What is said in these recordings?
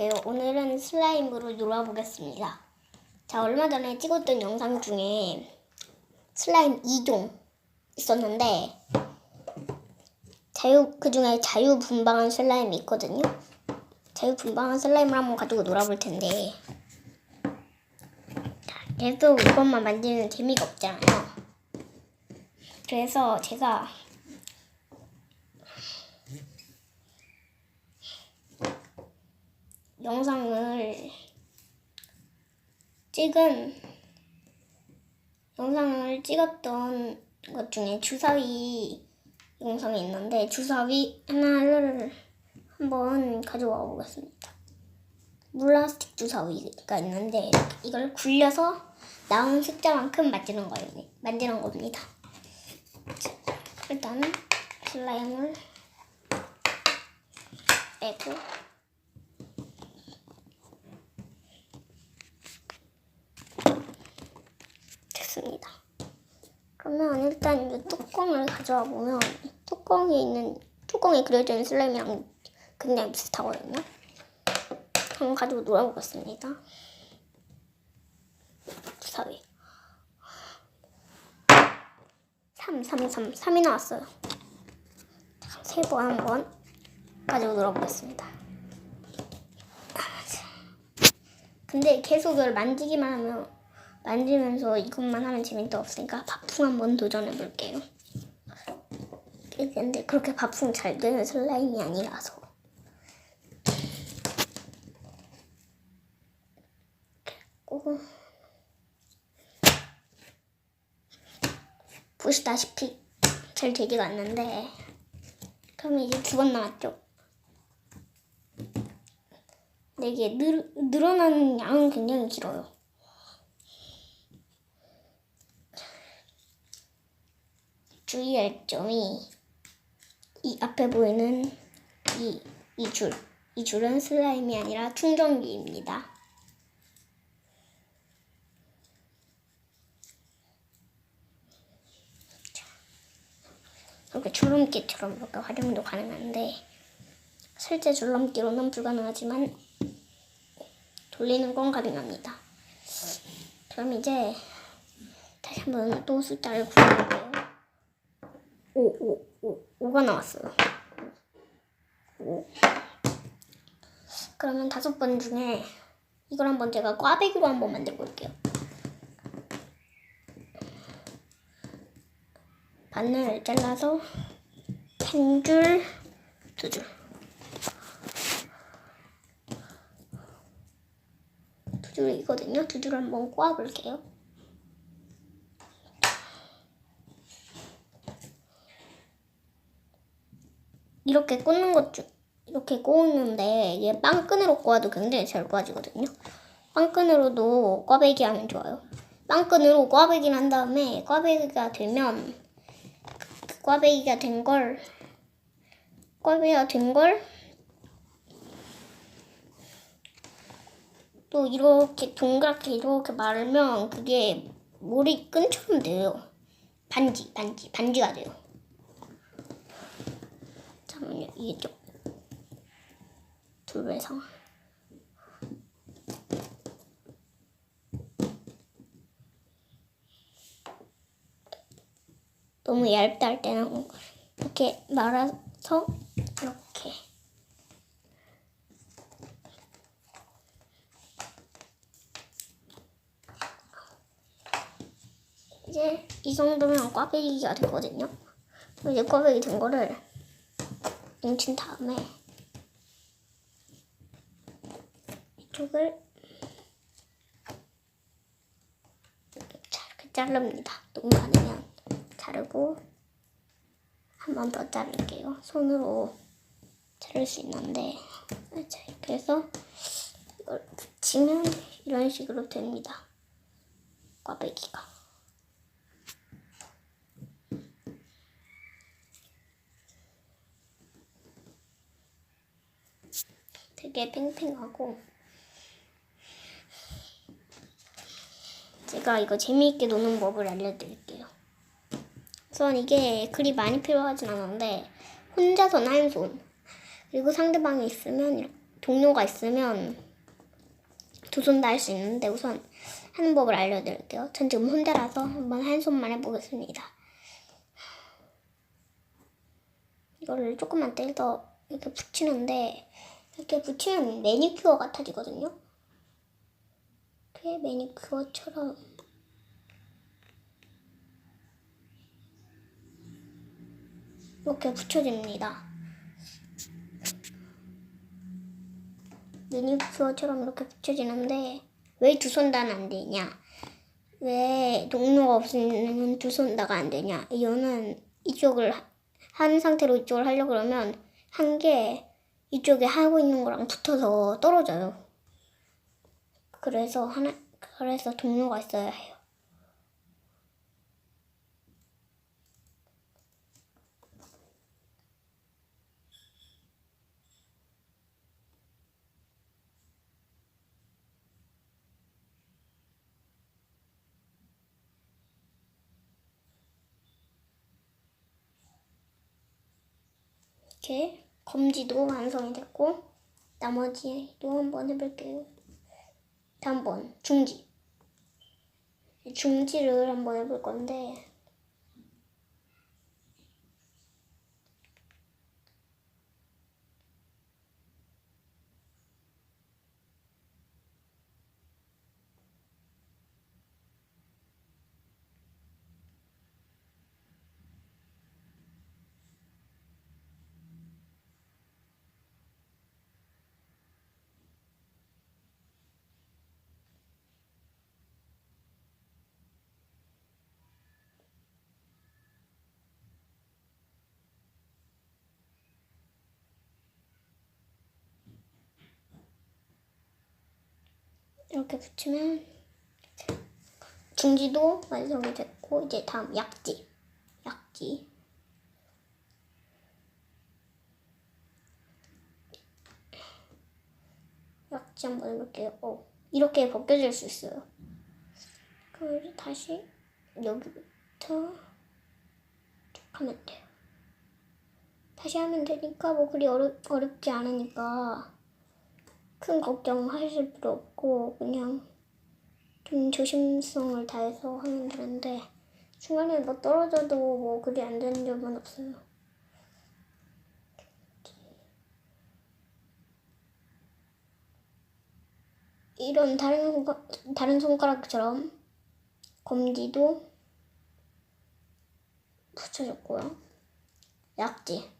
안녕하세요. 오늘은 슬라임으로 놀아보겠습니다. 자, 얼마 전에 찍었던 영상 중에 슬라임 2종 있었는데 자유 그 중에 자유분방한 슬라임이 있거든요. 자유분방한 슬라임을 한번 가지고 놀아볼 텐데 자, 계속 이것만 만지는 재미가 없잖아요. 그래서 제가 영상을 찍은 영상을 찍었던 것 중에 주사위 영상이 있는데 주사위 하나를 한번 가져와 보겠습니다. 플라스틱 주사위가 있는데 이걸 굴려서 나온 숫자만큼 만드는 거예요. 만드는 겁니다. 자, 일단은 슬라임을 빼고 됐습니다. 그러면 일단 이 뚜껑을 가져와 보면 뚜껑에 있는 뚜껑에 그려져 있는 슬라임이랑 굉장히 비슷하거든요. 한번 가지고 놀아보겠습니다. 주사위 3, 3, 3, 3이 나왔어요. 세번 한번 가지고 놀아보겠습니다. 근데 계속 이걸 만지기만 하면 만지면서 이것만 하면 재미도 없으니까 밥풍 한번 도전해 볼게요. 근데 그렇게 밥풍 잘 되는 슬라임이 아니라서. 그리고 보시다시피 잘 되지가 않는데 그럼 이제 두 번 남았죠. 근데 이게 늘, 늘어나는 양은 굉장히 길어요. 주의할 점이 이 앞에 보이는 이, 이 줄. 이 줄은 슬라임이 아니라 충전기입니다. 이렇게 줄넘기처럼 이렇게 활용도 가능한데 실제 줄넘기로는 불가능하지만 돌리는 건 가능합니다. 그럼 이제 다시 한번 또 숫자를 구해볼게요. 5, 5, 5, 5가 나왔어요. 5. 그러면 다섯 번 중에 이걸 한번 제가 꽈배기로 한번 만들어 볼게요. 반을 잘라서 한 줄, 두 줄. 두 줄이거든요. 두 줄 한번 꽈볼게요. 이렇게 꽂는 것 중, 이렇게 꽂는데 얘 빵끈으로 꽂아도 굉장히 잘 꽂아지거든요. 빵끈으로도 꽈배기 하면 좋아요. 빵끈으로 꽈배기를 한 다음에 꽈배기가 되면 그 꽈배기가 된 걸, 꽈배기가 된 걸, 또 이렇게 동그랗게 이렇게 말면 그게 머리끈처럼 돼요. 반지, 반지, 반지가 돼요. 이게 좀 둘배상. 너무 얇다 할 때는 이렇게 말아서 이렇게 이제 이 정도면 꽈배기가 되거든요. 이제 꽈배기 된 거를 뭉친 다음에 이쪽을 이렇게 자릅니다. 너무 많으면 자르고 한 번 더 자를게요. 손으로 자를 수 있는데 해서 이걸 붙이면 이런 식으로 됩니다. 꽈배기가. 되게 팽팽하고 제가 이거 재미있게 노는 법을 알려드릴게요. 우선 이게 그리 많이 필요하진 않은데 혼자서는 한 손. 그리고 상대방이 있으면 동료가 있으면 두 손 다 할 수 있는데 우선 하는 법을 알려드릴게요. 전 지금 혼자라서 한번 한 손만 해보겠습니다. 이거를 조금만 떼서 이렇게 붙이는데 이렇게 붙이면 매니큐어 같아지거든요. 이렇게 매니큐어처럼 이렇게 붙여집니다. 매니큐어처럼 이렇게 붙여지는데 왜 두 손 다는 안 되냐? 왜 동료가 없으면 두 손 다가 안 되냐? 이유는 이쪽을 하- 한 상태로 이쪽을 하려고 그러면 한게 이쪽에 하고 있는 거랑 붙어서 떨어져요. 그래서 하나 그래서 동료가 있어야 해요. 이렇게 검지도 완성이 됐고 나머지도 한번 해볼게요. 다음 번 중지. 중지를 한번 해볼 건데 이렇게 붙이면 중지도 완성이 됐고 이제 다음 약지. 약지. 약지 한번 해볼게요. 어, 이렇게 벗겨질 수 있어요. 이제 다시 여기부터 쭉 하면 돼요. 다시 하면 되니까 뭐 그리 어렵, 어렵지 않으니까 큰 걱정하실 필요 없고 그냥 좀 조심성을 다해서 하면 되는데 중간에 뭐 떨어져도 뭐 그리 안 되는 점은 없어요. 이런 다른 손가, 다른 손가락처럼 검지도 붙여줬고요. 약지.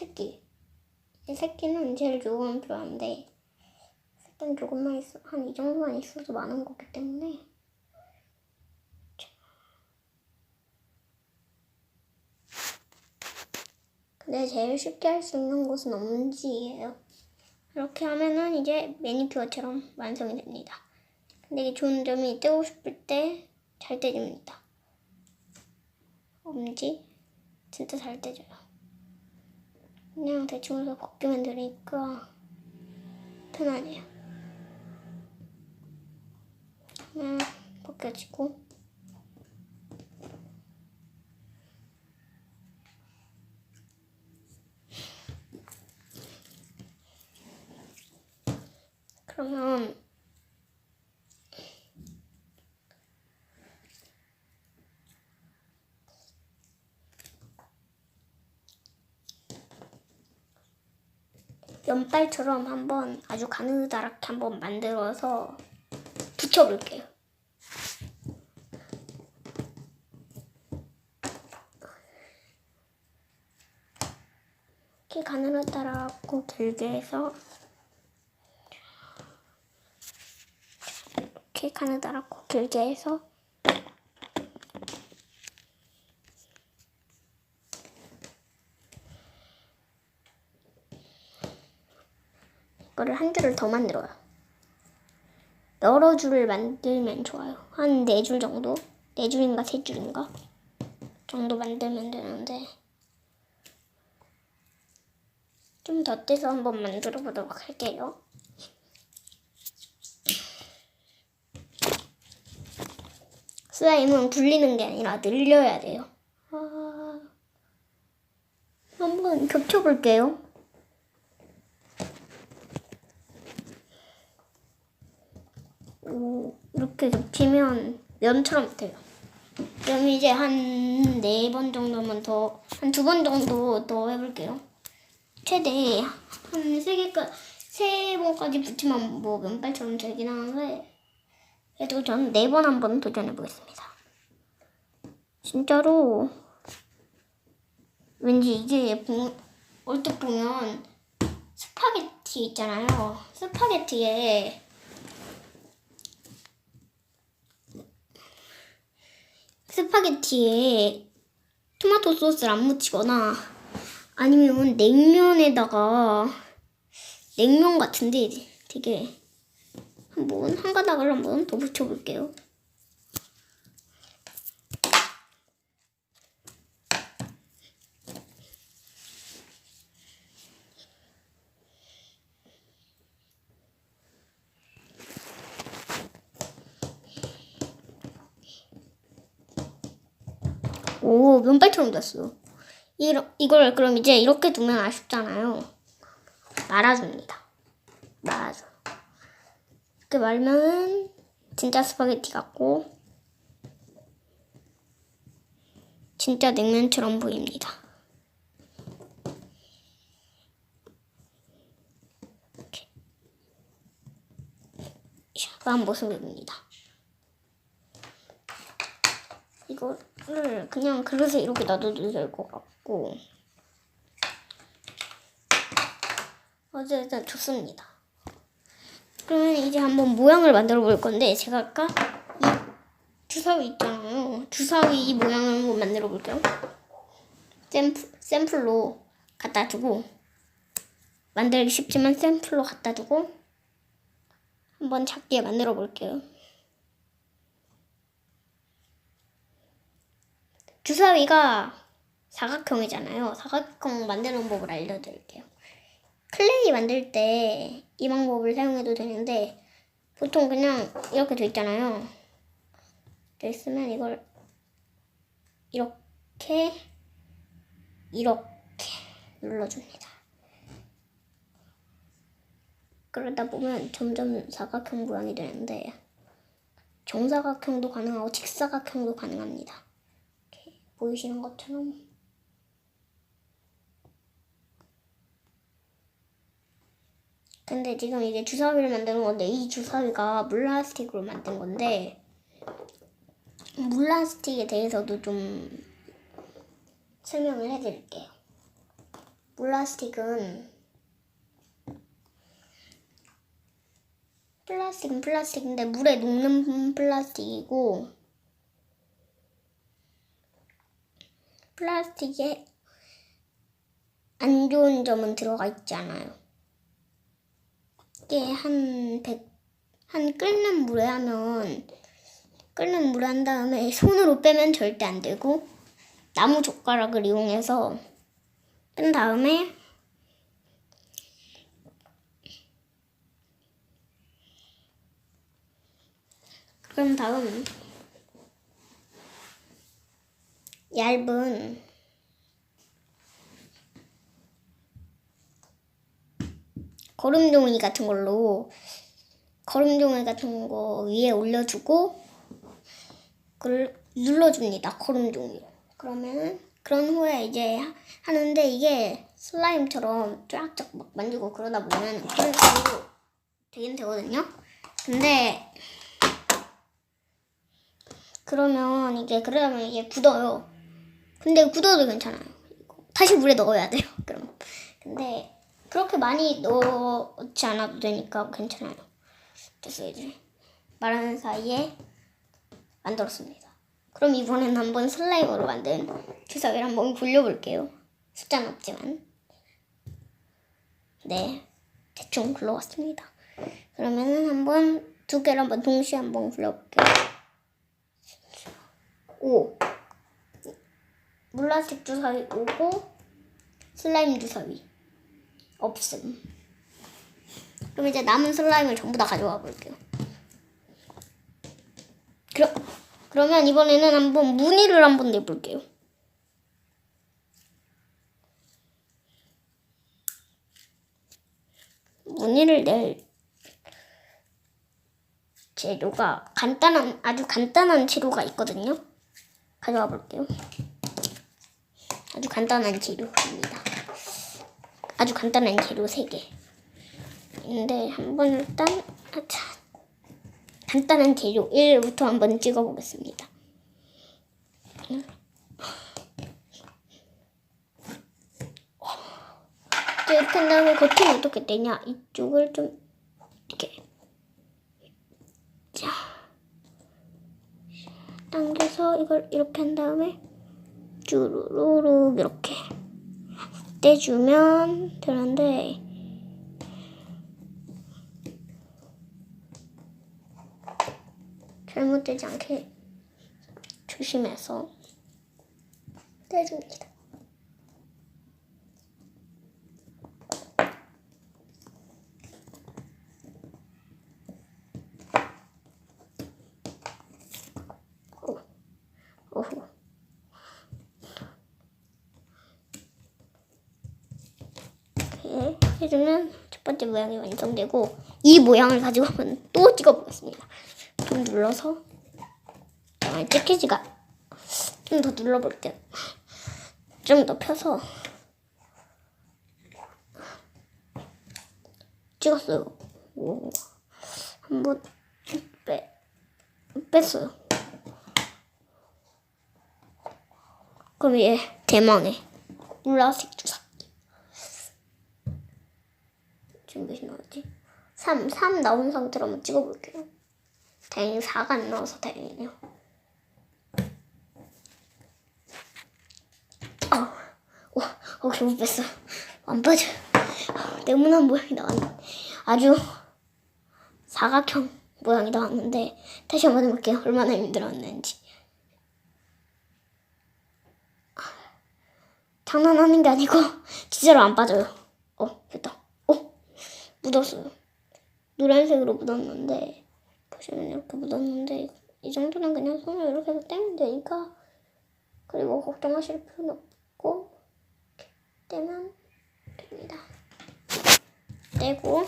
새끼. 이 새끼는 제일 좋은 표현인데 일단 조금만 있어 한 이 정도만 있어도 많은 거기 때문에 근데 제일 쉽게 할 수 있는 곳은 엄지예요. 이렇게 하면은 이제 매니큐어처럼 완성이 됩니다. 근데 이게 좋은 점이 떼고 싶을 때 잘 떼집니다. 엄지 진짜 잘 떼져요. 그냥 대충 해서 벗기면 되니까 편하네요. 그냥 벗겨지고 그러면 연발처럼 한번 아주 가느다랗게 한번 만들어서 붙여볼게요. 이렇게 가느다랗고 길게 해서 이렇게 가느다랗고 길게 해서 한 줄을 더 만들어요. 여러 줄을 만들면 좋아요. 한 네 줄 정도? 네 줄인가 세 줄인가? 정도 만들면 되는데 좀 더 떼서 한번 만들어 보도록 할게요. 슬라임은 굴리는 게 아니라 늘려야 돼요. 아, 한번 겹쳐볼게요. 오, 이렇게 겹치면 면처럼 돼요. 그럼 이제 한 네 번 정도만 더, 한 두 번 정도 더 해볼게요. 최대 한 세 개까 세 번까지 붙이면 뭐 면발처럼 되긴 하는데 그래도 저는 네 번 한 번 도전해 보겠습니다. 진짜로 왠지 이게 보, 얼핏 보면 스파게티 있잖아요. 스파게티에 스파게티에 토마토 소스를 안 묻히거나 아니면 냉면에다가 냉면 같은데 되게 한번 한 가닥을 한번 더 붙여볼게요. 오, 면발처럼 됐어. 이러, 이걸 그럼 이제 이렇게 두면 아쉽잖아요. 말아줍니다. 말아줘. 이렇게 말면 진짜 스파게티 같고 진짜 냉면처럼 보입니다. 이렇게 샤브한 모습입니다. 이거를 그냥 그릇에 이렇게 놔둬도 될 것 같고 어쨌든 좋습니다. 그러면 이제 한번 모양을 만들어 볼 건데 제가 아까 이 주사위 있잖아요. 주사위 이 모양을 한번 만들어 볼게요. 샘플, 샘플로 갖다 두고 만들기 쉽지만 샘플로 갖다 두고 한번 작게 만들어 볼게요. 주사위가 사각형이잖아요. 사각형 만드는 법을 알려드릴게요. 클레이 만들 때 이 방법을 사용해도 되는데 보통 그냥 이렇게 돼 있잖아요. 돼 있으면 이걸 이렇게 이렇게 눌러줍니다. 그러다 보면 점점 사각형 모양이 되는데 정사각형도 가능하고 직사각형도 가능합니다. 보이시는 것처럼 근데 지금 이제 주사위를 만드는 건데 이 주사위가 물라스틱으로 만든 건데 물라스틱에 대해서도 좀 설명을 해드릴게요. 물라스틱은 플라스틱은 플라스틱인데 물에 녹는 플라스틱이고 플라스틱에 안 좋은 점은 들어가 있지 않아요. 이게 한 100, 한 끓는 물에 하면 끓는 물에 한 다음에 손으로 빼면 절대 안 되고 나무 젓가락을 이용해서 뺀 다음에 그럼 다음 얇은 거름 종이 같은 걸로 거름 종이 같은 거 위에 올려주고 그걸 눌러줍니다. 거름 종이로. 그러면 그런 후에 이제 하- 하는데 이게 슬라임처럼 쫙쫙 막 만지고 그러다 보면 식으로 되긴 되거든요. 근데 그러면 이게 그러면 이게 굳어요. 근데 굳어도 괜찮아요. 다시 물에 넣어야 돼요. 그럼. 근데 그렇게 많이 넣지 않아도 되니까 괜찮아요. 그래서 이제 말하는 사이에 만들었습니다. 그럼 이번엔 한번 슬라임으로 만든 주사위를 한번 굴려볼게요. 숫자는 없지만. 네. 대충 굴러왔습니다. 그러면은 한번 두 개를 한번 동시에 한번 굴려볼게요. 오. 물라스틱 주사위 오고 슬라임 주사위. 없음. 그럼 이제 남은 슬라임을 전부 다 가져와 볼게요. 그러, 그러면 이번에는 한번 무늬를 한번 내볼게요. 무늬를 낼 재료가 간단한 아주 간단한 재료가 있거든요. 가져와 볼게요. 아주 간단한 재료입니다. 아주 간단한 재료 3개. 근데 한번 일단 아차, 간단한 재료 1부터 한번 찍어 보겠습니다. 이렇게 한 다음에 겉은 어떻게 되냐? 이쪽을 좀 이렇게 자 당겨서 이걸 이렇게 한 다음에 쭈루루룩 이렇게 떼주면 되는데 잘못되지 않게 조심해서 떼줍니다. 오후. 이렇게 해주면 첫 번째 모양이 완성되고 이 모양을 가지고 한번 또 찍어보겠습니다. 좀 눌러서 아, 찍히지가 좀 더 눌러볼게요. 좀 더 펴서 찍었어요. 오. 한번 빼 뺐어요. 그럼 얘 대망의 보라색 주사기. 지금 몇이 나왔지? 3, 3 나온 상태로 한번 찍어볼게요. 다행히 4가 안 나와서 다행이네요. 어, 와, 어, 결국 뺐어. 안 빠져. 네모난 모양이 나왔네. 아주 사각형 모양이 나왔는데 다시 한번 해볼게요. 얼마나 힘들었는지. 장난하는 게 아니고 진짜로 안 빠져요. 어, 됐다. 어, 묻었어요. 노란색으로 묻었는데 보시면 이렇게 묻었는데 이 정도는 그냥 손으로 이렇게 해서 떼면 되니까 그리고 걱정하실 필요는 없고 떼면 됩니다. 떼고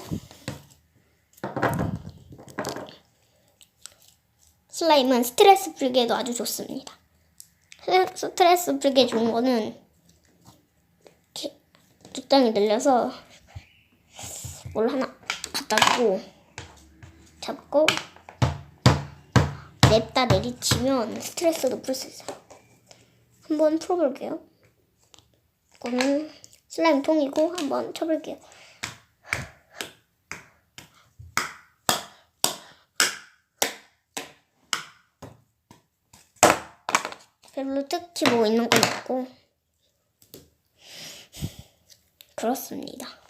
슬라임은 스트레스 풀기에도 아주 좋습니다. 스트레- 스트레스 풀기에 좋은 거는 이렇게 적당히 늘려서 뭘 하나 갖다 주고 잡고 냅다 내리치면 스트레스도 풀 수 있어요. 한번 풀어볼게요. 이거는 슬라임 통이고 한번 쳐볼게요. 별로 특히 뭐 있는 건 없고 그렇습니다.